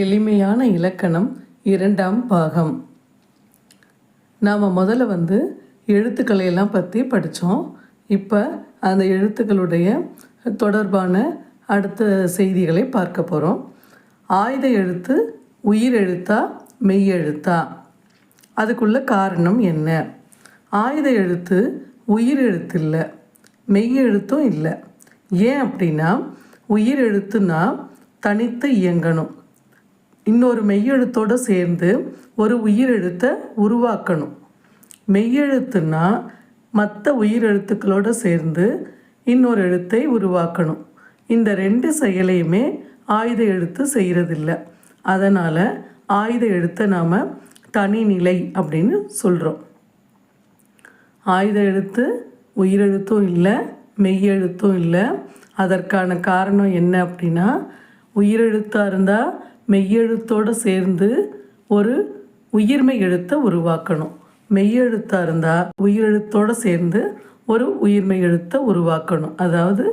எளிமையான இலக்கணம் இரண்டாம் பாகம். நாம் முதல்ல வந்து எழுத்துக்களை எல்லாம் பற்றி படித்தோம் இப்போ அந்த எழுத்துக்களுடைய தொடர்பான அடுத்த செய்திகளை பார்க்க போகிறோம் ஆயுத எழுத்து உயிர் எழுத்தா மெய் எழுத்தா? அதுக்குள்ள காரணம் என்ன? ஆயுத எழுத்து உயிர் எழுத்து இல்லை மெய் எழுத்தும் இல்லை. ஏன் அப்படின்னா உயிர் எழுத்துனா தனித்து இயங்கணும். இன்னொரு மெய்யெழுத்தோடு சேர்ந்து ஒரு உயிரெழுத்தை உருவாக்கணும். மெய்யெழுத்துனா மற்ற உயிரெழுத்துக்களோடு சேர்ந்து இன்னொரு எழுத்தை உருவாக்கணும். இந்த ரெண்டு செயலையுமே ஆயுத எழுத்து செய்கிறதில்ல அதனால் ஆயுத எழுத்தை நாம் தனிநிலை அப்படின்னு சொல்கிறோம் ஆயுத எழுத்து உயிரெழுத்தும் இல்லை மெய்யெழுத்தும் இல்லை. அதற்கான காரணம் என்ன அப்படின்னா உயிரெழுத்தாக இருந்தால் மெய்யெழுத்தோடு சேர்ந்து ஒரு உயிர்மெய் எழுத்தை உருவாக்கணும். மெய்யெழுத்தாக இருந்தால் உயிரெழுத்தோடு சேர்ந்து ஒரு உயிர்மெய் எழுத்தை உருவாக்கணும். அதாவது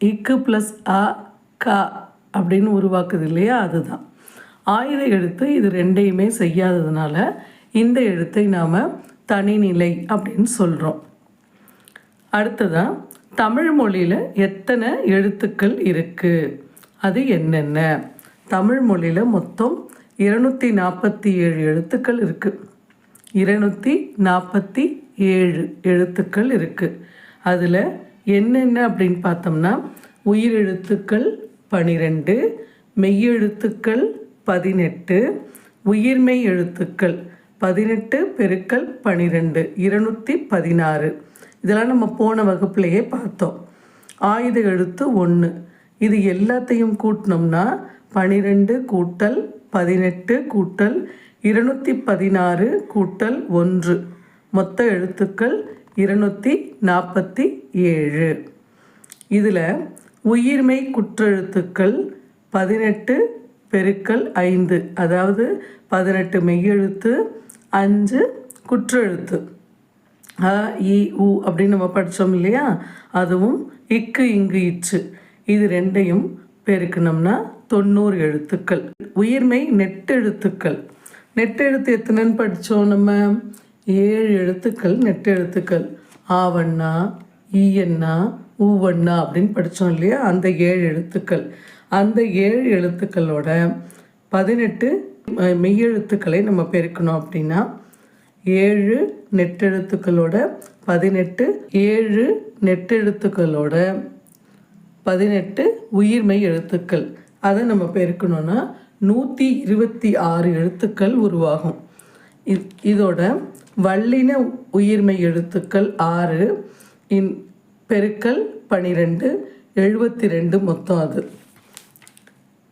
இக்கு ப்ளஸ் அ க அப்படின்னு உருவாக்குது இல்லையா? அதுதான். ஆயுத எழுத்து இது ரெண்டையுமே செய்யாததுனால இந்த எழுத்தை நாம் தனிநிலை அப்படின்னு சொல்கிறோம் அடுத்ததாக தமிழ் மொழியில் எத்தனை எழுத்துக்கள் இருக்குது அது என்னென்ன? தமிழ் மொழியில் மொத்தம் இருநூற்றி நாற்பத்தி ஏழு எழுத்துக்கள் இருக்குது இருநூற்றி நாற்பத்தி ஏழு எழுத்துக்கள் இருக்குது அதில் என்னென்ன அப்படின்னு பார்த்தோம்னா உயிரெழுத்துக்கள் பனிரெண்டு மெய்யெழுத்துக்கள் பதினெட்டு உயிர்மெய் எழுத்துக்கள் பதினெட்டு பெருக்கல் பனிரெண்டு இருநூற்றி பதினாறு. இதெல்லாம் நம்ம போன வகுப்புலையே பார்த்தோம். ஆயுத எழுத்து ஒன்று இது எல்லாத்தையும் கூட்டினோம்னா பனிரெண்டு கூட்டல் பதினெட்டு கூட்டல் இருநூற்றி பதினாறு கூட்டல் ஒன்று. மொத்த எழுத்துக்கள் இருநூற்றி நாற்பத்தி ஏழு. இதில் உயிர்மை குற்றெழுத்துக்கள் பதினெட்டு பெருக்கல் ஐந்து. அதாவது பதினெட்டு மெய்யெழுத்து அஞ்சு குற்றெழுத்து. அ இ உ அப்படின்னு நம்ம படித்தோம் இல்லையா? அதுவும் இக்கு இங்கு இச்சு. இது ரெண்டையும் பெருக்கணும்னா தொண்ணூறு எழுத்துக்கள். உயிர்மை நெட்டெழுத்துக்கள். நெட்டெழுத்து எத்தனைன்னு படித்தோம் நம்ம? ஏழு எழுத்துக்கள் நெட்டெழுத்துக்கள். ஆவண்ணா ஈயண்ணா ஊவண்ணா அப்படின்னு படித்தோம் இல்லையா? அந்த ஏழு எழுத்துக்கள். அந்த ஏழு எழுத்துக்களோட பதினெட்டு மெய்யெழுத்துக்களை நம்ம பெருக்கணும் அப்படின்னா ஏழு நெட்டெழுத்துக்களோட பதினெட்டு ஏழு நெட்டெழுத்துக்களோட பதினெட்டு உயிர்மை எழுத்துக்கள். அதை நம்ம பெருக்கணும்னா நூற்றி இருபத்தி ஆறு எழுத்துக்கள் உருவாகும். இதோட வல்லின உயிர்மெய் எழுத்துக்கள் ஆறு இன் பெருக்கல் பனிரெண்டு எழுபத்தி ரெண்டு மொத்தம் அது.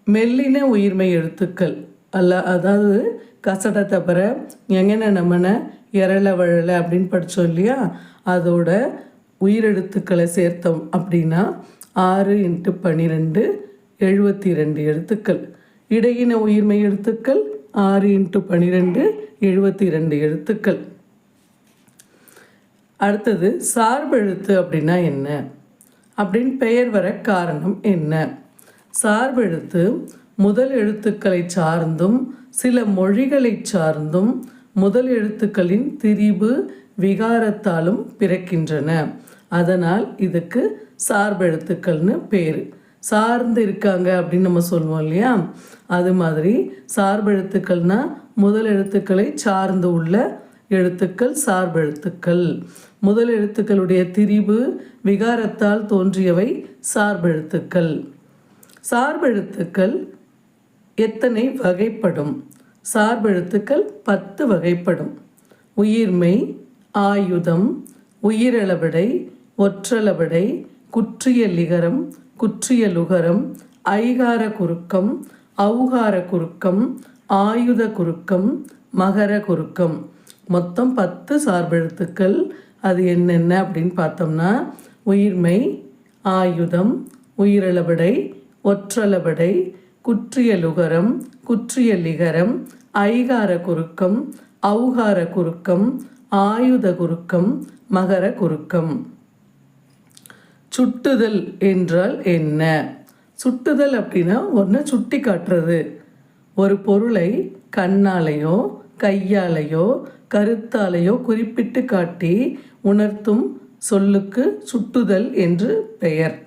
மெல்லின உயிர்மை எழுத்துக்கள் அல்ல அதாவது கசட தவிர எங்கன நம்மன இரள வழல அப்படின்னு படித்தோம் இல்லையா? அதோட உயிரெழுத்துக்களை சேர்த்தோம் அப்படின்னா ஆறு இன்ட்டு பன்னிரெண்டு எழுபத்தி ரெண்டு எழுத்துக்கள். இடையின உயிர்மை எழுத்துக்கள் ஆறு இன்ட்டு பன்னிரெண்டு எழுபத்தி ரெண்டு எழுத்துக்கள். அடுத்தது சார்பெழுத்து அப்படின்னா என்ன? அப்படின்னு பெயர் வர காரணம் என்ன? சார்பெழுத்து முதல் எழுத்துக்களை சார்ந்தும் சில மொழிகளை சார்ந்தும் முதல் எழுத்துக்களின் திரிபு விகாரத்தாலும் பிறக்கின்றன. அதனால் இதுக்கு சார்பெழுத்துக்கள்னு பேர். சார்ந்து இருக்காங்க அப்படின்னு நம்ம சொல்லுவோம் இல்லையா? அது மாதிரி சார்பெழுத்துக்கள்னால் முதல் எழுத்துக்களை சார்ந்து உள்ள எழுத்துக்கள் சார்பெழுத்துக்கள் முதல் எழுத்துக்களுடைய திரிபு விகாரத்தால் தோன்றியவை சார்பெழுத்துக்கள் சார்பெழுத்துக்கள் எத்தனை வகைப்படும்? சார்பெழுத்துக்கள் பத்து வகைப்படும். உயிர்மை ஆயுதம் உயிரளவிடை ஒற்றளவிடை குற்றிய லிகரம் குற்றிய லுகரம் ஐகார குறுக்கம் அவுகார குறுக்கம் ஆயுத குறுக்கம் மகர குறுக்கம். மொத்தம் பத்து சார்பெழுத்துக்கள். அது என்னென்ன அப்படின்னு பார்த்தோம்னா உயிர்மை ஆயுதம் உயிரிழவிடை ஒற்றளவிடை குற்றியலுகரம் குற்றியலிகரம் ஐகார குறுக்கம் அவுகார குறுக்கம் ஆயுத குறுக்கம் மகர குறுக்கம். சுட்டுதல் என்றால் என்ன? சுட்டுதல் அப்படின்னா ஒன்று சுட்டி காட்டுறது. ஒரு பொருளை கண்ணாலேயோ கையாலேயோ கருத்தாலேயோ குறிப்பிட்டு காட்டி உணர்த்தும் சொல்லுக்கு சுட்டுதல் என்று பெயர்.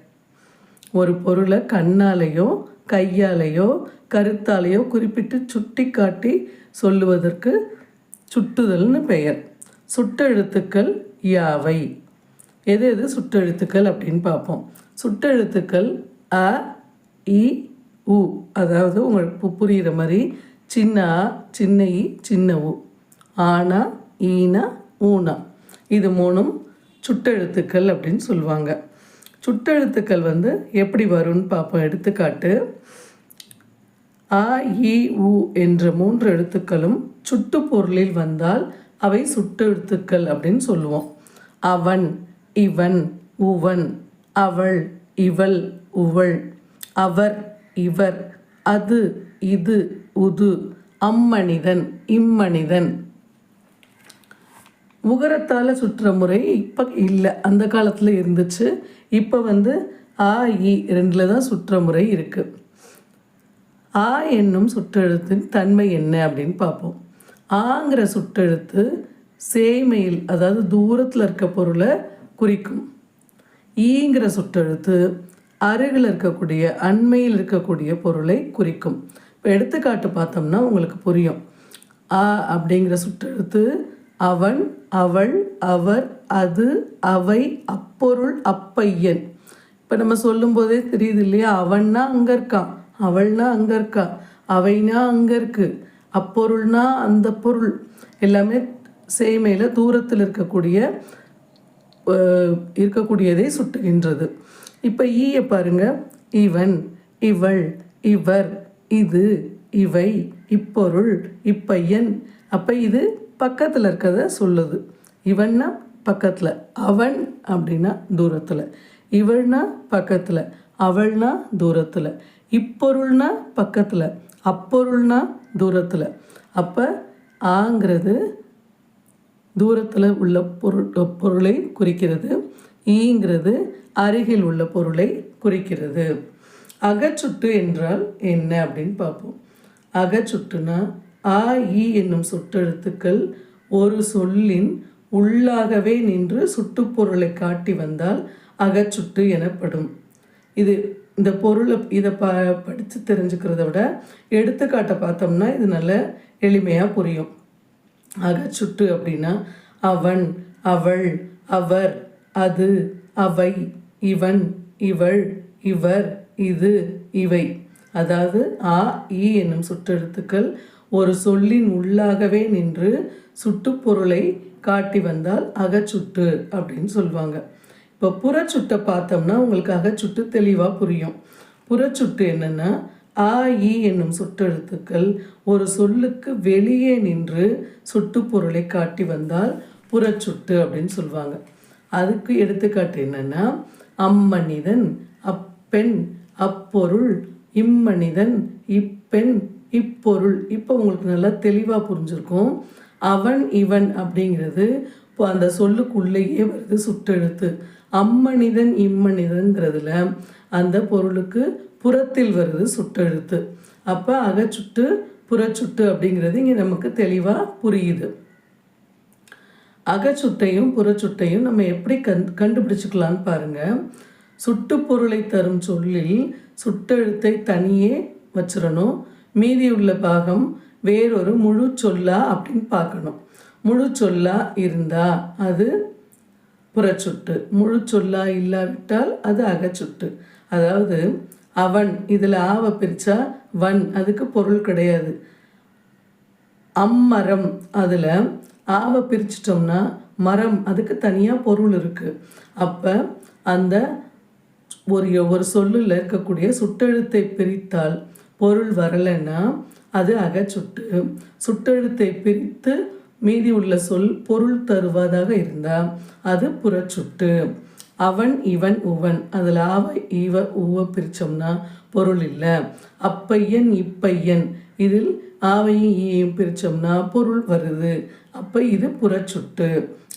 ஒரு பொருளை கண்ணாலேயோ கையாலேயோ கருத்தாலேயோ குறிப்பிட்டு சுட்டி காட்டி சொல்லுவதற்கு சுட்டுதல்னு பெயர். சுட்டெழுத்துக்கள் யாவை? எது எது சுட்டெழுத்துக்கள் அப்படின்னு பார்ப்போம். சுட்டெழுத்துக்கள் அ இ உ. அதாவது உங்களுக்கு புரிகிற மாதிரி சின்ன ஆ சின்ன இ சின்ன உ ஆனா ஈனா ஊனா. இது மூணும் சுட்டெழுத்துக்கள் அப்படின்னு சொல்லுவாங்க. சுட்டெழுத்துக்கள் வந்து எப்படி வரும்னு பார்ப்போம். எடுத்துக்காட்டு அ இ உ என்ற மூன்று எழுத்துக்களும் சுட்டு பொருளில் வந்தால் அவை சுட்டெழுத்துக்கள் அப்படின்னு சொல்லுவோம். அவன் இவன் உவன் அவள் இவள் உவள் அவர் இவர் அது இது உது அம்மனிதன் இம்மனிதன். உகரத்தால் சுற்றுற முறை இப்போ இல்லை அந்த காலத்தில் இருந்துச்சு. இப்போ வந்து ஆ இ ரெண்டில் தான் சுற்றுற முறை இருக்குது ஆ என்னும் சுற்றெழுத்தின் தன்மை என்ன அப்படின்னு பார்ப்போம். ஆங்கிற சுற்றெழுத்து சேமையில் அதாவது தூரத்தில் இருக்க பொருளை குறிக்கும். ஈங்கிற சுற்றெழுத்து அருகில் இருக்கக்கூடிய அண்மையில் இருக்கக்கூடிய பொருளை குறிக்கும். இப்போ எடுத்துக்காட்டு பார்த்தோம்னா உங்களுக்கு புரியும். ஆ அப்படிங்கிற சுற்றெழுத்து அவன் அவள் அவர் அது அவை அப்பொருள் அப்பையன். இப்போ நம்ம சொல்லும்போதே தெரியுது இல்லையா? அவன்னா அங்கே இருக்கான் அவள்னா அங்கே இருக்கா? அவைனா அங்கே இருக்குது அப்பொருள்னா அந்த பொருள். எல்லாமே சேமையில் தூரத்தில் இருக்கக்கூடிய இருக்கக்கூடியதை சுட்டுகின்றது. இப்போ ஈயை பாருங்க. இவன் இவள் இவர் இது இவை இப்பொருள் இப்பையன். அப்போ இது பக்கத்தில் இருக்கிறத சொல்லுது. இவன்னா பக்கத்தில். அவன் அப்படின்னா தூரத்தில். இவள்னா பக்கத்தில். அவள்னா தூரத்தில். இப்பொருள்னா பக்கத்தில். அப்பொருள்னா தூரத்தில். அப்போ ஆங்கிறது தூரத்தில் உள்ள பொருள் பொருளை குறிக்கிறது. ஈங்கிறது அருகில் உள்ள பொருளை குறிக்கிறது. அகச்சுட்டு என்றால் என்ன அப்படின்னு பார்ப்போம். அகச்சுட்டுனா ஆ இ என்னும் சுட்டெழுத்துக்கள் ஒரு சொல்லின் உள்ளாகவே நின்று சுட்டுப்பொருளை காட்டி வந்தால் அகச்சுட்டு எனப்படும். இது இந்த பொருளை இதை ப படித்து தெரிஞ்சுக்கிறத விட எடுத்துக்காட்டை பார்த்தோம்னா இது நல்ல எளிமையாக புரியும். அகச்சுட்டு அப்படின்னா அவன் அவள் அவர் அது அவை இவன் இவள் இவர் இது இவை. அதாவது ஆ இ என்னும் சுற்றெழுத்துக்கள் ஒரு சொல்லின் உள்ளாகவே நின்று சுட்டுப்பொருளை காட்டி வந்தால் அகச்சுட்டு அப்படின்னு சொல்லுவாங்க இப்போ புறச்சுட்டை பார்த்தோம்னா உங்களுக்கு அகச்சுட்டு தெளிவாக புரியும். புறச்சுட்டு என்னன்னா ஆ இ என்னும் சுட்டெழுத்துக்கள் ஒரு சொல்லுக்கு வெளியே நின்று சுட்டுப்பொருளை காட்டி வந்தால் புறச்சுட்டு அப்படின்னு சொல்லுவாங்க அதுக்கு எடுத்துக்காட்டு என்னன்னா அம்மனிதன் அப்பெண் அப்பொருள் இம்மனிதன் இப்பெண் இப்பொருள். இப்போ உங்களுக்கு நல்லா தெளிவாக புரிஞ்சிருக்கும். அவன் இவன் அப்படிங்கிறது இப்போ அந்த சொல்லுக்குள்ளேயே வருது சுட்டெழுத்து. அம்மனிதன் இம்மனிதன்கிறதுல அந்த பொருளுக்கு புறத்தில் வருது சுட்டெழுத்து. அப்போ அகச்சுட்டு புறச்சுட்டு அப்படிங்கிறது இங்கே நமக்கு தெளிவாக புரியுது. அகச்சுட்டையும் புறச்சுட்டையும் நம்ம எப்படி கண் கண்டுபிடிச்சுக்கலான்னு பாருங்க. சுட்டுப்பொருளை தரும் சொல்லில் சுட்டெழுத்தை தனியே வச்சிடணும். மீதி உள்ள பாகம் வேறொரு முழு சொல்லா அப்படின்னு பார்க்கணும். முழு சொல்லா இருந்தா அது புறச்சுட்டு. முழு சொல்லா இல்லாவிட்டால் அது அகச்சுட்டு. அதாவது அவன் இதில் ஆவை பிரித்தா வன் அதுக்கு பொருள் கிடையாது. அம்மரம் அதில் ஆவை பிரிச்சிட்டோம்னா மரம் அதுக்கு தனியாக பொருள் இருக்குது அப்போ அந்த ஒரு ஒரு சொல்லில் இருக்கக்கூடிய சுட்டெழுத்தை பிரித்தால் பொருள் வரலைன்னா அது அகச்சுட்டு சுட்டெழுத்தை பிரித்து மீதி உள்ள சொல் பொருள் தருவதாக இருந்தால் அது புறச்சுட்டு. அவன் இவன் உவன். அதில் ஆவ ஈவ உவ பிரித்தோம்னா பொருள் இல்லை. அப்பையன் இப்பையன். இதில் ஆவையும் ஈயும் பிரித்தோம்னா பொருள் வருது. அப்போ இது புறச்சுட்டு.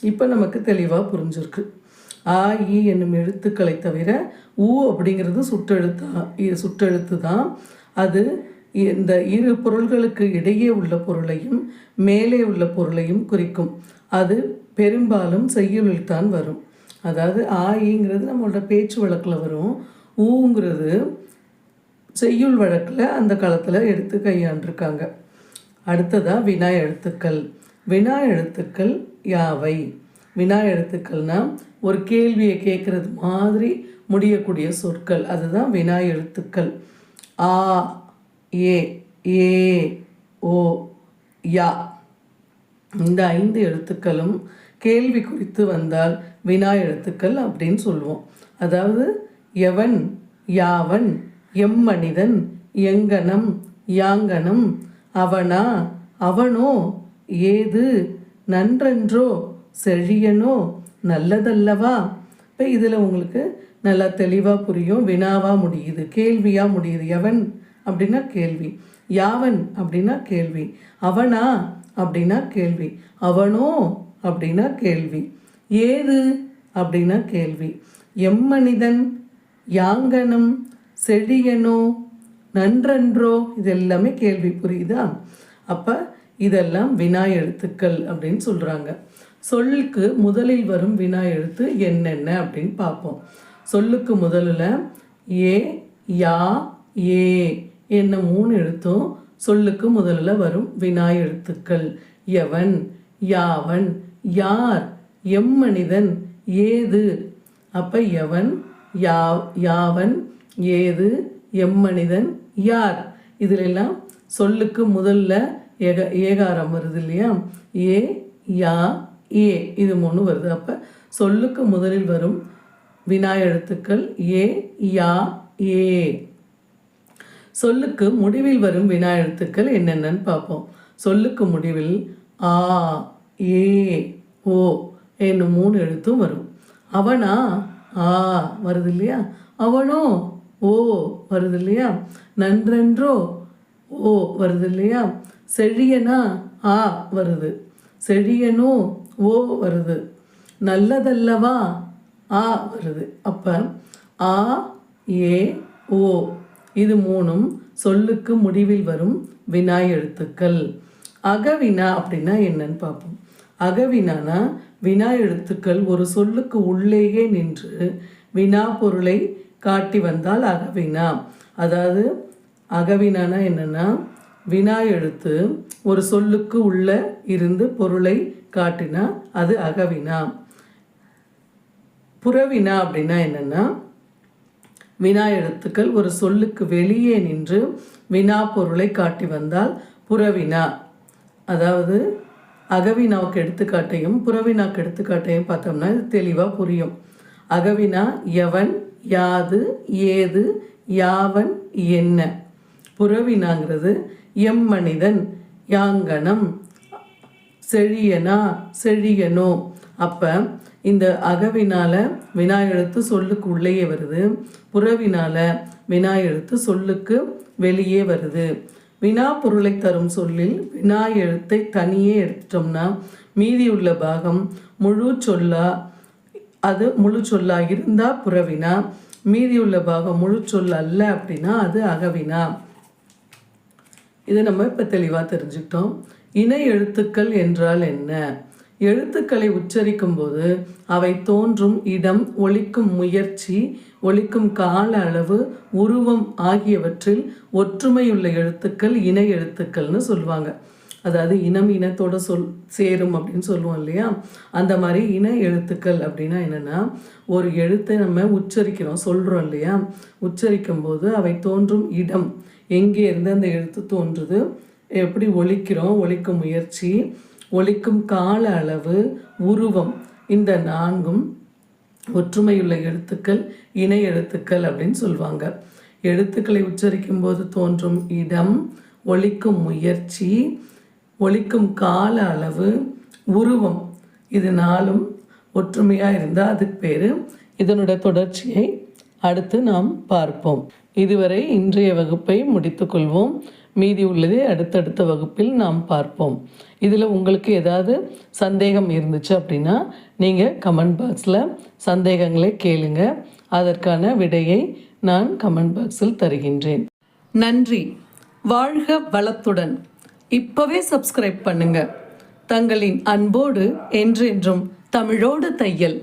இப்போ நமக்கு தெளிவாக புரிஞ்சிருக்கு. ஆ ஈ என்னும் எழுத்துக்களை தவிர ஊ அப்படிங்கிறது சுட்டெழுத்தா சுட்டெழுத்து தான். அது இந்த இரு பொருள்களுக்கு இடையே உள்ள பொருளையும் மேலே உள்ள பொருளையும் குறிக்கும். அது பெரும்பாலும் செய்யுளில் தான் வரும். அதாவது ஆ நம்மளோட பேச்சு வழக்கில் வரும். ஊங்கிறது செய்யுள் வழக்கில் அந்த காலத்தில் எடுத்து கையாண்டிருக்காங்க. அடுத்ததாக வினா எழுத்துக்கள். வினா எழுத்துக்கள் யாவை? வினா எழுத்துக்கள்னா ஒரு கேள்வியை கேட்குறது மாதிரி முடியக்கூடிய சொற்கள். அதுதான் வினா எழுத்துக்கள். ஆ ஏ ஏ ஓ யா. இந்த ஐந்து எழுத்துக்களும் கேள்வி குறித்து வந்தால் வினா எழுத்துக்கள் அப்படின்னு சொல்லுவோம். அதாவது எவன் யாவன் எம்மனிதன் எங்கனம் யாங்கனம் அவனா அவனோ ஏது நன்றன்றோ செழியனோ நல்லதல்லவா? இப்போ இதில் உங்களுக்கு நல்லா தெளிவாக புரியும். வினாவாக முடியுது கேள்வியாக முடியுது. எவன் அப்படின்னா கேள்வி. யாவன் அப்படின்னா கேள்வி. அவனா அப்படின்னா கேள்வி. அவனோ அப்படின்னா கேள்வி. ஏது அப்படின்னா கேள்வி. எம்மனிதன் யாங்கனம் செழியனோ நன்றன்றோ இது எல்லாமே கேள்வி புரியுதா? அப்போ இதெல்லாம் வினா எழுத்துக்கள் அப்படின்னு சொல்கிறாங்க சொல்லுக்கு முதலில் வரும் வினா எழுத்து என்னென்ன அப்படின்னு பார்ப்போம். சொல்லுக்கு முதலில் ஏ யா ஏ என்ன மூணு எழுத்தும் சொல்லுக்கு முதலில் வரும் வினா எழுத்துக்கள். எவன் யாவன் யார் எம்மனிதன் ஏது? அப்போ எவன்? யா யாவன்? ஏது? எம்மனிதன் யார்? இதிலெல்லாம் சொல்லுக்கு முதல்ல ஏக ஏகாரம் வருது இல்லையா? ஏ யா ஏ. இது மூணு வருது. அப்போ சொல்லுக்கு முதலில் வரும் வினா எழுத்துக்கள் ஏ யா ஏ. சொல்லுக்கு முடிவில் வரும் வினா எழுத்துக்கள் என்னென்னன்னு பார்ப்போம். சொல்லுக்கு முடிவில் ஆ ஏ ஓ. என்னும் மூணு எழுத்தும் வரும். அவனா? ஆ வருது இல்லையா அவனோ? ஓ வருது இல்லையா நன்றென்றோ? ஓ வருது இல்லையா செழியனா? ஆ வருது. செழியனோ? ஓ வருது. நல்லதல்லவா? ஆ வருது. அப்போ ஆ ஏ ஓ. இது மூணும் சொல்லுக்கு முடிவில் வரும் வினா எழுத்துக்கள் அகவினா அப்படின்னா என்னன்னு பார்ப்போம். அகவினானா வினா எழுத்துக்கள் ஒரு சொல்லுக்கு உள்ளேயே நின்று வினா பொருளை காட்டி வந்தால் அகவினா. அதாவது அகவினானா என்னென்னா வினா எழுத்து ஒரு சொல்லுக்கு உள்ள இருந்து பொருளை காட்டினா அது அகவினா. புறவினா அப்படின்னா என்னென்னா வினா எழுத்துக்கள் ஒரு சொல்லுக்கு வெளியே நின்று வினா பொருளை காட்டி வந்தால் புறவினா. அதாவது அகவினாவுக்கு எடுத்துக்காட்டையும் புறவினாவுக்கு எடுத்துக்காட்டையும் பார்த்தோம்னா இது தெளிவாக புரியும். அகவினா எவன் யாது ஏது யாவன் என்ன? புறவினாங்கிறது எம் மனிதன் யாங்கனம் செழியனா செழியனோ. அப்போ இந்த அகவினால வினா எழுத்து சொல்லுக்கு உள்ளேயே வருது புறவினால வினா எழுத்து சொல்லுக்கு வெளியே வருது. வினா பொருளை தரும் சொல்லில் வினா எழுத்தை தனியே எடுத்துட்டோம்னா மீதி உள்ள பாகம் முழு சொல்லா அது முழு சொல்லா இருந்தால் புறவினா மீதியுள்ள பாகம் முழு சொல் அல்ல அப்படின்னா அது அகவினா. இதை நம்ம இப்போ தெளிவாக தெரிஞ்சுக்கிட்டோம். இணை எழுத்துக்கள் என்றால் என்ன? எழுத்துக்களை உச்சரிக்கும் போது அவை தோன்றும் இடம் ஒழிக்கும் முயற்சி ஒழிக்கும் கால அளவு உருவம் ஆகியவற்றில் ஒற்றுமையுள்ள எழுத்துக்கள் இணை எழுத்துக்கள்னு சொல்லுவாங்க. அதாவது இனம் இனத்தோட சொல் சேரும் அப்படின்னு சொல்லுவோம் இல்லையா? அந்த மாதிரி இன எழுத்துக்கள் அப்படின்னா என்னென்னா ஒரு எழுத்தை நம்ம உச்சரிக்கிறோம் சொல்கிறோம் இல்லையா? உச்சரிக்கும் போது அவை தோன்றும் இடம். எங்கே இருந்து அந்த எழுத்து தோன்றுது? எப்படி ஒழிக்கிறோம் ஒழிக்கும் முயற்சி ஒழிக்கும் கால அளவு உருவம். இந்த நான்கும் ஒற்றுமையுள்ள எழுத்துக்கள் இணை எழுத்துக்கள் அப்படின்னு சொல்லுவாங்க எழுத்துக்களை உச்சரிக்கும் போது தோன்றும் இடம் ஒழிக்கும் முயற்சி ஒழிக்கும் கால அளவு உருவம். இது நாளும் ஒற்றுமையாக இருந்தால் அதுக்கு பேர். இதனுடைய தொடர்ச்சியை அடுத்து நாம் பார்ப்போம். இதுவரை இன்றைய வகுப்பை முடித்துக்கொள்வோம் மீதி உள்ளதை அடுத்தடுத்த வகுப்பில் நாம் பார்ப்போம். இதில் உங்களுக்கு ஏதாவது சந்தேகம் இருந்துச்சு அப்படின்னா நீங்கள் கமெண்ட் பாக்ஸில் சந்தேகங்களை கேளுங்க. அதற்கான விடையை நான் கமெண்ட் பாக்ஸில் தருகின்றேன். நன்றி. வாழ்க வளத்துடன். இப்போவே சப்ஸ்கிரைப் பண்ணுங்க. தங்களின் அன்போடு என்றென்றும் தமிழோடு தையல்.